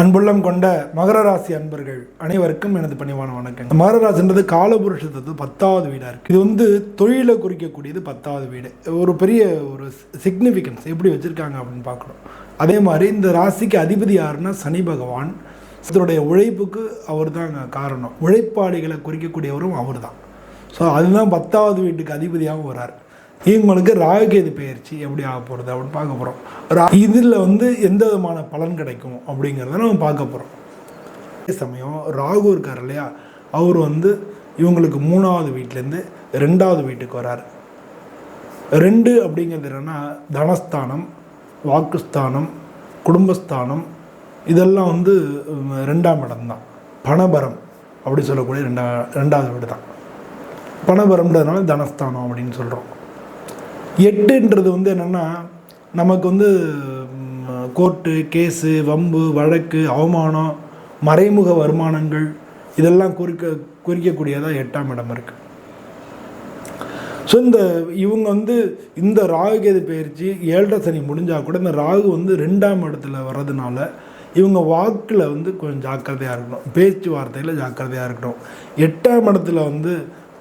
அன்புள்ளம் கொண்ட மகர ராசி அன்பர்கள் அனைவருக்கும் எனது பணிவான வணக்கம் மகர ராசின்றது காலபுருஷ தத்துவம் பத்தாவது வீடாக இருக்குது இது வந்து தொழிலை குறிக்கக்கூடியது பத்தாவது வீடு. ஒரு பெரிய ஒரு சிக்னிஃபிகன்ஸ் எப்படி வச்சுருக்காங்க அப்படின்னு பார்க்கணும். அதே மாதிரி இந்த ராசிக்கு அதிபதி யாருன்னா சனி பகவான். இதனுடைய உழைப்புக்கு அவர் தான் காரணம். உழைப்பாளிகளை குறிக்கக்கூடியவரும் அவர் தான் ஸோ அதுதான் பத்தாவது வீட்டுக்கு அதிபதியாகவும் வரார் இவங்களுக்கு ராகுகேது பயிற்சி எப்படி ஆக போகிறது அப்படின்னு பார்க்க போகிறோம் ரா இதில் வந்து எந்த விதமான பலன் கிடைக்கும் அப்படிங்கிறத நம்ம பார்க்க போகிறோம் அதே சமயம் ராகு இருக்கார் இல்லையா? அவர் வந்து இவங்களுக்கு மூணாவது வீட்டிலேருந்து ரெண்டாவது வீட்டுக்கு வரார். ரெண்டு அப்படிங்கிறது என்னென்னா தனஸ்தானம் வாக்குஸ்தானம் குடும்பஸ்தானம் இதெல்லாம் வந்து ரெண்டாம் இடம் தான். பணபரம் அப்படி சொல்லக்கூடிய ரெண்டா ரெண்டாவது வீடு தான். பணபரம்ன்றதுனால தனஸ்தானம் அப்படின்னு சொல்கிறோம் எட்டுன்றது வந்து என்னென்னா நமக்கு வந்து கோர்ட்டு கேஸு வம்பு வழக்கு அவமானம் மறைமுக வருமானங்கள் இதெல்லாம் குறிக்க குறிக்கக்கூடியதாக எட்டாம் இடம் இருக்குது ஸோ இந்த இவங்க வந்து இந்த ராகுகேது பயிற்சி ஏழரை சனி முடிஞ்சால் கூட இந்த ராகு வந்து ரெண்டாம் இடத்துல வர்றதுனால இவங்க வாக்கில் வந்து கொஞ்சம் ஜாக்கிரதையாக இருக்கணும். பேச்சுவார்த்தையில் ஜாக்கிரதையாக இருக்கணும். எட்டாம் இடத்துல வந்து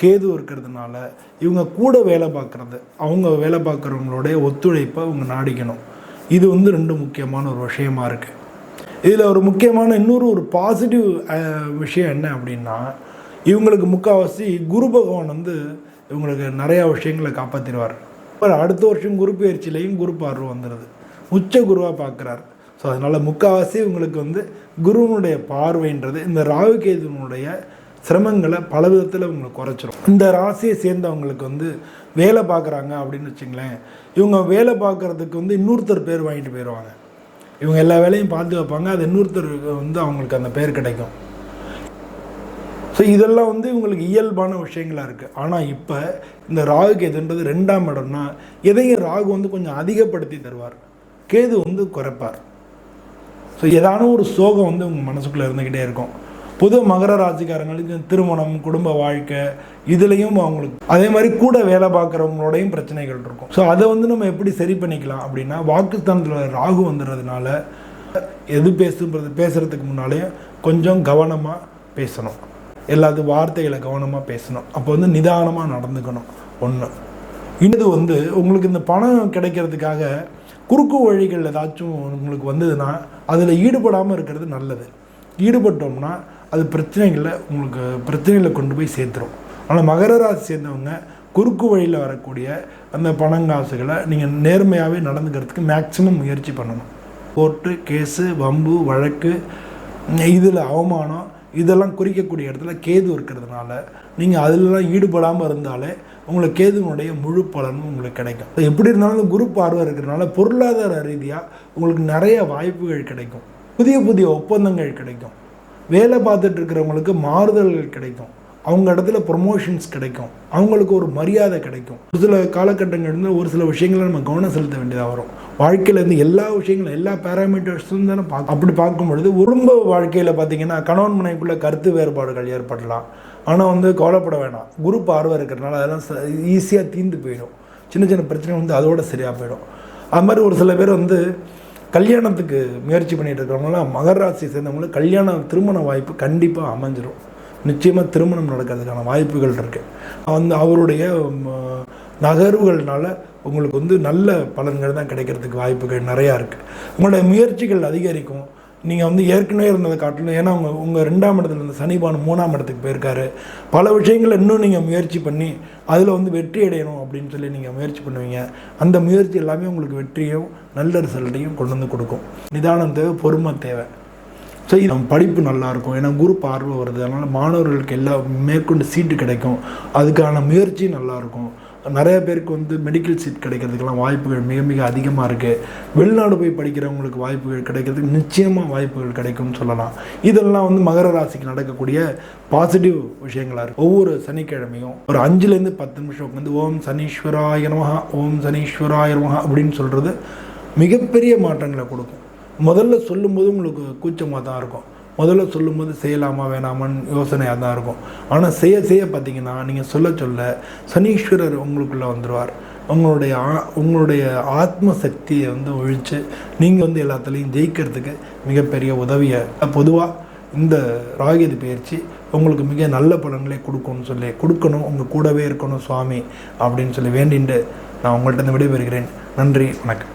கேது இருக்கிறதுனால இவங்க கூட வேலை பார்க்குறது அவங்க வேலை பார்க்குறவங்களுடைய ஒத்துழைப்பை அவங்க நாடிக்கணும். இது வந்து ரெண்டு முக்கியமான ஒரு விஷயமா இருக்குது இதில் ஒரு முக்கியமான இன்னொரு ஒரு பாசிட்டிவ் விஷயம் என்ன அப்படின்னா இவங்களுக்கு முக்கால்வாசி குரு பகவான் வந்து இவங்களுக்கு நிறையா விஷயங்களை காப்பாற்றிடுவார் அப்புறம் அடுத்த வருஷம் குரு பயிற்சியிலையும் குரு பார்வை வந்துடுது உச்ச குருவாக பார்க்குறார். ஸோ அதனால் முக்கால்வாசி இவங்களுக்கு வந்து குருவனுடைய பார்வைன்றது இந்த ராகுகேதுனுடைய சிரமங்களை பல விதத்தில் உங்களுக்கு குறைச்சிரும். இந்த ராசியை சேர்ந்தவங்களுக்கு வந்து வேலை பார்க்குறாங்க அப்படின்னு வச்சுங்களேன் இவங்க வேலை பார்க்குறதுக்கு வந்து இன்னொருத்தர் பேர் வாங்கிட்டு போயிடுவாங்க இவங்க எல்லா வேலையும் பார்த்து வைப்பாங்க அது இன்னொருத்தருக்கு வந்து அவங்களுக்கு அந்த பேர் கிடைக்கும். ஸோ இதெல்லாம் வந்து இவங்களுக்கு இயல்பான விஷயங்களாக இருக்குது ஆனால் இப்போ இந்த ராகு கேதுன்றது ரெண்டாம் இடம்னா எதையும் ராகு வந்து கொஞ்சம் அதிகப்படுத்தி தருவார். கேது வந்து குறைப்பார். ஸோ ஏதான ஒரு சோகம் வந்து உங்கள் மனசுக்குள்ளே இருந்துக்கிட்டே இருக்கும். பொது மகர ராசிக்காரங்களுக்கு திருமணம் குடும்ப வாழ்க்கை இதுலேயும் அவங்களுக்கு அதே மாதிரி கூட வேலை பார்க்குறவங்களோடையும் பிரச்சனைகள் இருக்கும். ஸோ அதை வந்து நம்ம எப்படி சரி பண்ணிக்கலாம் அப்படின்னா வாக்குஸ்தானத்தில் ராகு வந்துடுறதுனால எது பேசுன்றது பேசுகிறதுக்கு முன்னாலேயும் கொஞ்சம் கவனமாக பேசணும். எல்லாத்து வார்த்தைகளை கவனமாக பேசணும். அப்போ வந்து நிதானமாக நடந்துக்கணும். ஒன்று இன்னது வந்து உங்களுக்கு இந்த பணம் கிடைக்கிறதுக்காக குறுக்கு வழிகள் ஏதாச்சும் உங்களுக்கு வந்ததுன்னா அதில் ஈடுபடாமல் இருக்கிறது நல்லது. ஈடுபட்டோம்னா அது பிரச்சனைகளை உங்களுக்கு பிரச்சனைகளை கொண்டு போய் சேர்த்துரும். ஆனால் மகர ராசி சேர்ந்தவங்க குறுக்கு வழியில் வரக்கூடிய அந்த பணங்காசுகளை நீங்கள் நேர்மையாகவே நடந்துக்கிறதுக்கு மேக்ஸிமம் முயற்சி பண்ணணும். கோர்ட்டு கேஸு வம்பு வழக்கு இதில் அவமானம் இதெல்லாம் குறிக்கக்கூடிய இடத்துல கேது இருக்கிறதுனால நீங்கள் அதிலலாம் ஈடுபடாமல் இருந்தாலே உங்களுக்கு கேதுனுடைய முழு பலனும் உங்களுக்கு கிடைக்கும். எப்படி இருந்தாலும் குரு பார்வை இருக்கிறதுனால பொருளாதார ரீதியாக உங்களுக்கு நிறைய வாய்ப்புகள் கிடைக்கும். புதிய புதிய ஒப்பந்தங்கள் கிடைக்கும். வேலை பார்த்துட்டு இருக்கிறவங்களுக்கு மாறுதல்கள் கிடைக்கும். அவங்க இடத்துல ப்ரொமோஷன்ஸ் கிடைக்கும். அவங்களுக்கு ஒரு மரியாதை கிடைக்கும். ஒரு சில காலகட்டங்கள்ல ஒரு சில விஷயங்களை நம்ம கவனம் செலுத்த வேண்டியதாக வரும். வாழ்க்கையில் இருந்து எல்லா விஷயங்களும் எல்லா பேராமீட்டர்ஸும் தானே பார்க்க அப்படி பார்க்கும் பொழுது குடும்ப வாழ்க்கையில் பார்த்தீங்கன்னா கணவன் மனைவிக்குள்ள கருத்து வேறுபாடுகள் ஏற்படலாம். ஆனால் வந்து கவலைப்பட வேணாம். குரு பார்வை இருக்கிறதுனால அதெல்லாம் ஈஸியாக தீர்ந்து போயிடும். சின்ன சின்ன பிரச்சனை வந்து அதோட சரியாக போயிடும். அது மாதிரி ஒரு சில பேர் வந்து கல்யாணத்துக்கு முயற்சி பண்ணிட்டு இருக்கிறவங்களாம் மகர ராசி சேர்ந்தவங்களுக்கு கல்யாண திருமண வாய்ப்பு கண்டிப்பாக அமைஞ்சிடும் நிச்சயமாக திருமணம் நடக்கிறதுக்கான வாய்ப்புகள் இருக்குது அந்த அவருடைய நகர்வுகள்னால உங்களுக்கு வந்து நல்ல பலன்கள் தான் கிடைக்கிறதுக்கு வாய்ப்புகள் நிறையா இருக்குது உங்களுடைய முயற்சிகள் அதிகரிக்கும். நீங்கள் வந்து ஏற்கனவே இருந்ததை காட்டிலும் ஏன்னா உங்கள் உங்கள் ரெண்டாம் இடத்துல இருந்த சனிபான் மூணாம் இடத்துக்கு போயிருக்காரு. பல விஷயங்களை இன்னும் நீங்கள் முயற்சி பண்ணி அதில் வந்து வெற்றி அடையணும் அப்படின்னு சொல்லி நீங்கள் முயற்சி பண்ணுவீங்க. அந்த முயற்சி எல்லாமே உங்களுக்கு வெற்றியும் நல்ல ரிசல்ட்டையும் கொண்டு வந்து கொடுக்கும். நிதானம் தேவை பொறுமை தேவை. ஸோ இது படிப்பு நல்லாயிருக்கும் ஏன்னா குரு பார்வை வருது. அதனால் மாணவர்களுக்கு எல்லா மேற்கொண்டு சீட்டு கிடைக்கும். அதுக்கான முயற்சி நல்லாயிருக்கும் நிறைய பேருக்கு வந்து மெடிக்கல் சீட் கிடைக்கிறதுக்கெல்லாம் வாய்ப்புகள் மிக மிக அதிகமாக இருக்குது வெளிநாடு போய் படிக்கிறவங்களுக்கு வாய்ப்புகள் கிடைக்கிறதுக்கு நிச்சயமாக வாய்ப்புகள் கிடைக்கும்னு சொல்லலாம். இதெல்லாம் வந்து மகர ராசிக்கு நடக்கக்கூடிய பாசிட்டிவ் விஷயங்களாக இருக்குது ஒவ்வொரு சனிக்கிழமையும் ஒரு அஞ்சுலேருந்து பத்து நிமிஷம் உட்காந்து ஓம் சனீஸ்வராய நமஹா ஓம் சனீஸ்வராய அப்படின்னு சொல்கிறது மிகப்பெரிய மாற்றங்களை கொடுக்கும். முதல்ல சொல்லும்போது உங்களுக்கு கூச்சமாக தான் இருக்கும். முதல்ல சொல்லும்போது செய்யலாமா வேணாமான்னு யோசனையாக தான் இருக்கும். ஆனால் செய்ய செய்ய பார்த்தீங்கன்னா நீங்கள் சொல்ல சொல்ல சனீஸ்வரர் உங்களுக்குள்ளே வந்துடுவார் உங்களுடைய ஆ- உங்களுடைய ஆத்ம சக்தியை வந்து ஒழித்து நீங்கள் வந்து எல்லாத்துலேயும் ஜெயிக்கிறதுக்கு மிகப்பெரிய உதவியை பொதுவாக இந்த ராகியது பயிற்சி உங்களுக்கு மிக நல்ல பலன்களை கொடுக்கும்னு சொல்லி கொடுக்கணும். உங்கள் கூடவே இருக்கணும் சுவாமி அப்படின்னு சொல்லி வேண்டிட்டு நான் உங்கள்கிட்ட இருந்து விடைபெறுகிறேன். நன்றி வணக்கம்.